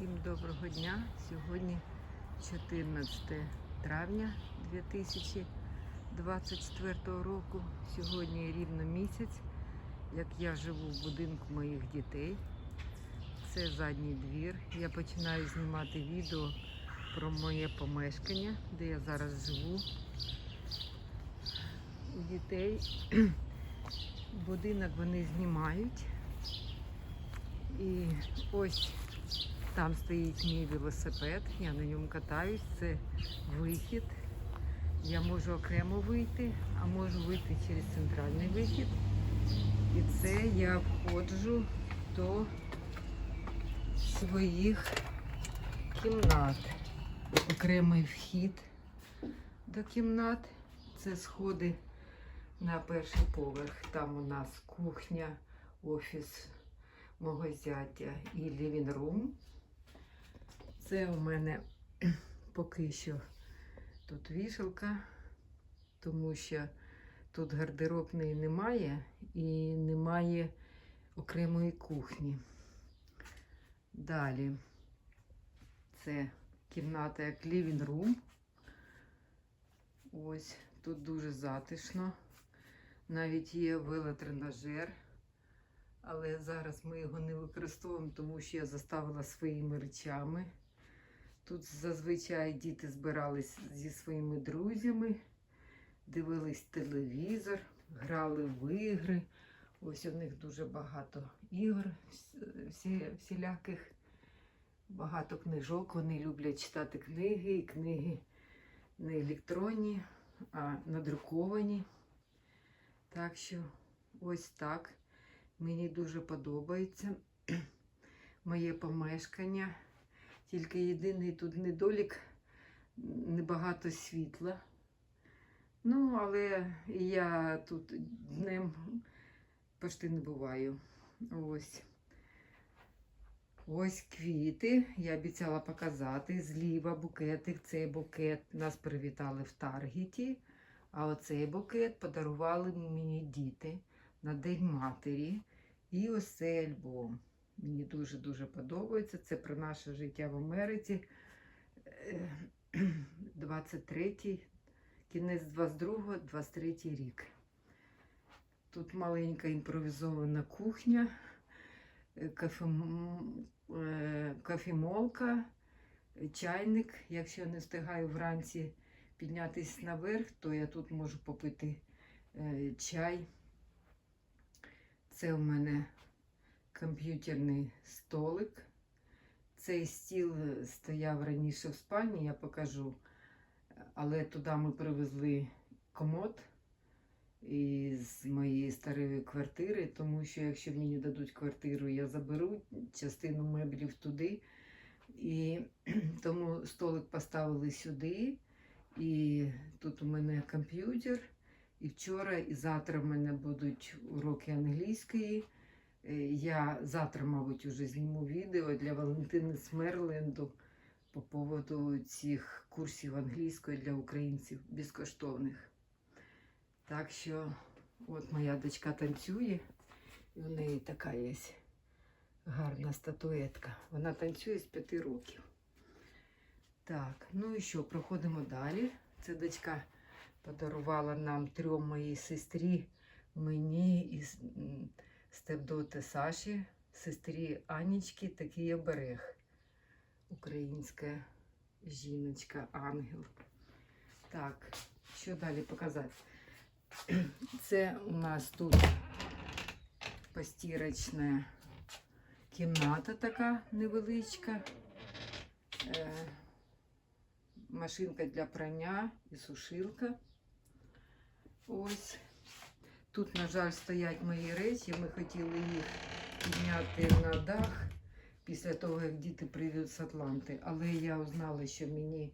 Всім доброго дня. Сьогодні 14 травня 2024 року. Сьогодні рівно місяць, як я живу в будинку моїх дітей. Це задній двір. Я починаю знімати відео про моє помешкання, де я зараз живу. У дітей будинок вони знімають. І ось там стоїть мій велосипед, я на ньому катаюсь, це вихід. Я можу окремо вийти, а можу вийти через центральний вихід. І це я входжу до своїх кімнат. Окремий вхід до кімнат. Це сходи на перший поверх. Там у нас кухня, офіс мого зятя і лівінрум. Це у мене поки що тут вішалка, тому що тут гардеробної немає і немає окремої кухні. Далі це кімната як лівінрум. Ось тут дуже затишно. Навіть є велотренажер але зараз ми його не використовуємо, тому що я заставила своїми речами. Тут зазвичай діти збирались зі своїми друзями, дивились телевізор, грали в ігри. Ось у них дуже багато ігор, всі, всіляких, багато книжок. Вони люблять читати книги, і книги не електронні, а надруковані. Так що ось так. Мені дуже подобається моє помешкання. Тільки єдиний тут недолік небагато світла. Ну, але я тут днем почти не буваю. Ось. Ось квіти. Я обіцяла показати. Зліва букетик. Цей букет нас привітали в Таргеті. А оцей букет подарували мені діти на День матері. І ось цей альбом. Мені дуже-дуже подобається. Це про наше життя в Америці. 23-й, кінець 22-го, 23-й рік. Тут маленька імпровізована кухня, кафем... кафемолка, чайник. Якщо я не встигаю вранці піднятися наверх, то я тут можу попити чай. Це у мене комп'ютерний столик. Цей стіл стояв раніше в спальні, я покажу. Але туди ми привезли комод із моєї старої квартири, тому що якщо мені дадуть квартиру, я заберу частину меблів туди. І тому столик поставили сюди. І тут у мене комп'ютер. І вчора, і завтра в мене будуть уроки англійської. Е, Я завтра, мабуть, уже зніму відео для Валентини Смерленду по поводу цих курсів англійської для українців безкоштовних. Так що, от моя дочка танцює, і в неї така є гарна статуетка. Вона танцює з п'яти років. Так, ну і що, проходимо далі. Це дочка подарувала нам трьом моїй сестрі, мені і степдоти Саші, сестрі Анічки, такий оберег. Українська жіночка, ангел. Так, що далі показати? Це у нас тут постірочна кімната така невеличка. Е, машинка для прання і сушилка. Ось. Тут, на жаль, стоять мої речі. Ми хотіли їх підняти на дах після того, як діти прийдуть з Атланти. Але я узнала, що мені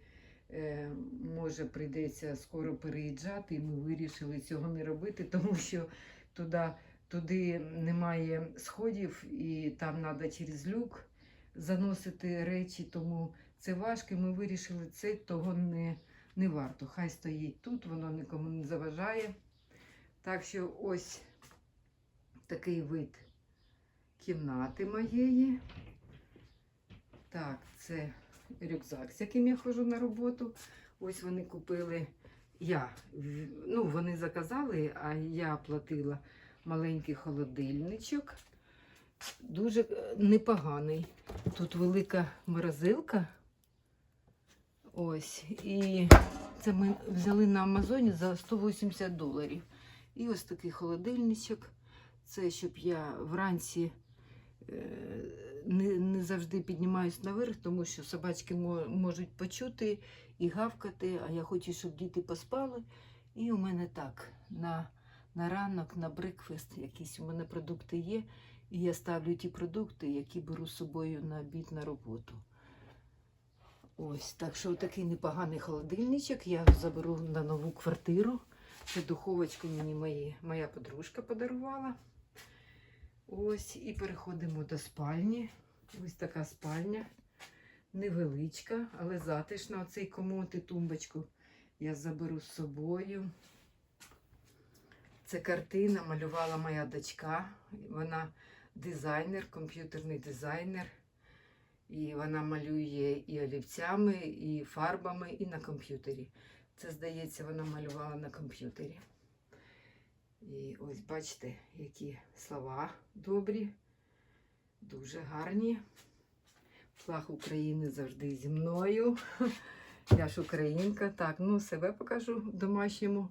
е, може прийдеться скоро переїжджати, і ми вирішили цього не робити, тому що туди, туди немає сходів, і там треба через люк заносити речі. Тому це важко. Ми вирішили, це того не, не варто. Хай стоїть тут, воно нікому не заважає. Так що ось такий вид кімнати моєї. Так, це рюкзак, з яким я ходжу на роботу. Ось вони купили. Я, ну, вони заказали, а я платила маленький холодильничок. Дуже е, непоганий. Тут велика морозилка. Ось. І це ми взяли на Амазоні за 180 доларів. І ось такий холодильничок. Це щоб я вранці е, не, не завжди піднімаюсь наверх, тому що собачки можуть почути і гавкати, а я хочу, щоб діти поспали. І у мене так, на, на ранок, на брекфест якісь у мене продукти є. І я ставлю ті продукти, які беру з собою на обід на роботу. Ось, так що такий непоганий холодильничок я заберу на нову квартиру. Це духовочку мені мої, моя подружка подарувала. Ось, і переходимо до спальні. Ось така спальня. Невеличка, але затишна. Оцей комод і тумбочку я заберу з собою. Це картина малювала моя дочка. Вона дизайнер, комп'ютерний дизайнер. І вона малює і олівцями, і фарбами, і на комп'ютері. Це, здається, вона малювала на комп'ютері. І ось бачите, які слова добрі, дуже гарні. Флаг України завжди зі мною. Я ж українка. Так, ну себе покажу в домашньому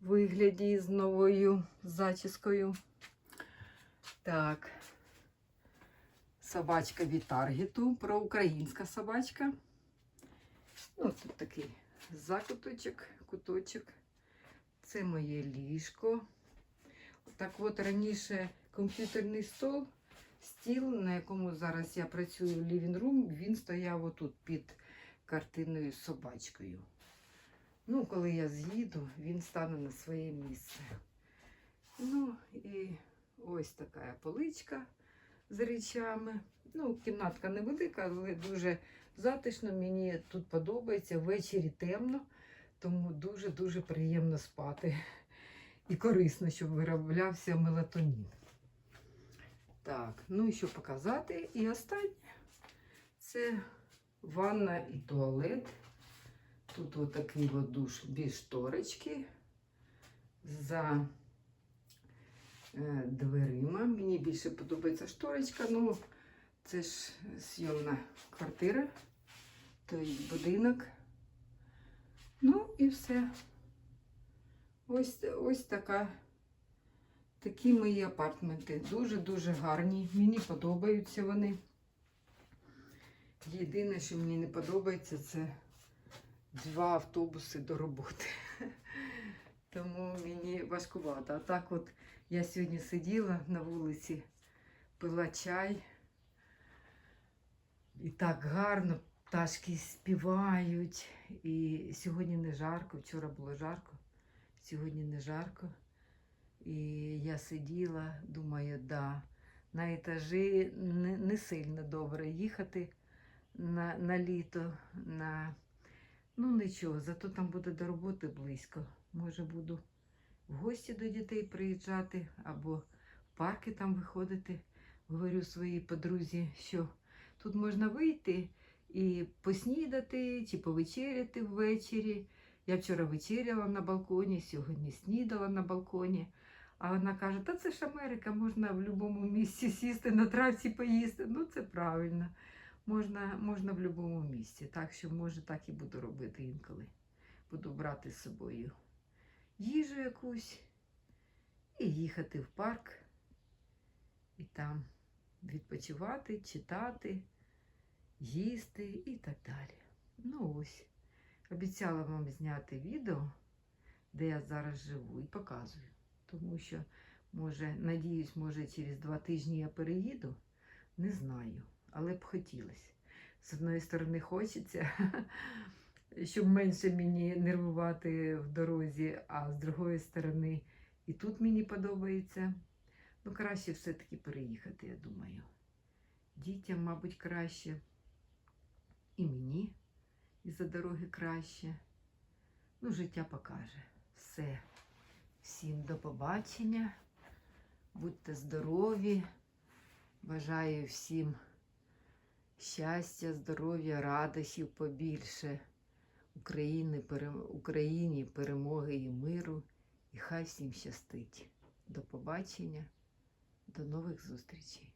вигляді з новою зачіскою. Так. Собачка від Таргету, проукраїнська собачка. Ну, тут такий закуточок, куточок. Це моє ліжко. Так от раніше комп'ютерний стол, стіл, на якому зараз я працюю Living Room, він стояв отут під картиною з собачкою. Ну, коли я з'їду, він стане на своє місце. Ну і ось така поличка з речами. Ну, кімнатка невелика, але дуже затишно. Мені тут подобається. Ввечері темно, тому дуже-дуже приємно спати. І корисно, щоб вироблявся мелатонін. Так, ну і що показати? І останнє це ванна і туалет. Тут отакий от душ без шторочки. За е, дверима. Мені більше подобається шторочка. Ну, це ж зйомна квартира, той будинок. Ну і все. Ось, ось така. Такі мої апартменти. Дуже-дуже гарні. Мені подобаються вони. Єдине, що мені не подобається, це два автобуси до роботи. Тому мені важкувато. А так от я сьогодні сиділа на вулиці, пила чай. І так гарно пташки співають. І сьогодні не жарко, вчора було жарко, сьогодні не жарко. І я сиділа, думаю, да, на етажі не, не сильно добре їхати на, на літо. На... Ну нічого, зато там буде до роботи близько. Може, буду в гості до дітей приїжджати або в парки там виходити. Говорю своїй подрузі, що тут можна вийти і поснідати чи повечеряти ввечері. Я вчора вечеряла на балконі, сьогодні снідала на балконі. А вона каже: Та це ж Америка, можна в будь-якому місці сісти на травці поїсти. Ну, це правильно. Можна, можна в будь-якому місці. Так що, може, так і буду робити інколи. Буду брати з собою їжу якусь і їхати в парк, і там відпочивати, читати, їсти і так далі. Ну ось, обіцяла вам зняти відео, де я зараз живу, і показую. Тому що, може, надіюсь, може, через два тижні я переїду, не знаю, але б хотілося. З одної сторони, хочеться, щоб менше мені нервувати в дорозі, а з другої сторони, і тут мені подобається. Ну, краще все-таки переїхати, я думаю. Дітям, мабуть, краще. І мені із-за дороги краще. Ну, життя покаже. Все. Всім до побачення. Будьте здорові. Бажаю всім Щастя, здоров'я, радощів побільше. України, перем- Україні перемоги і миру. І хай всім щастить. До побачення, до нових зустрічей.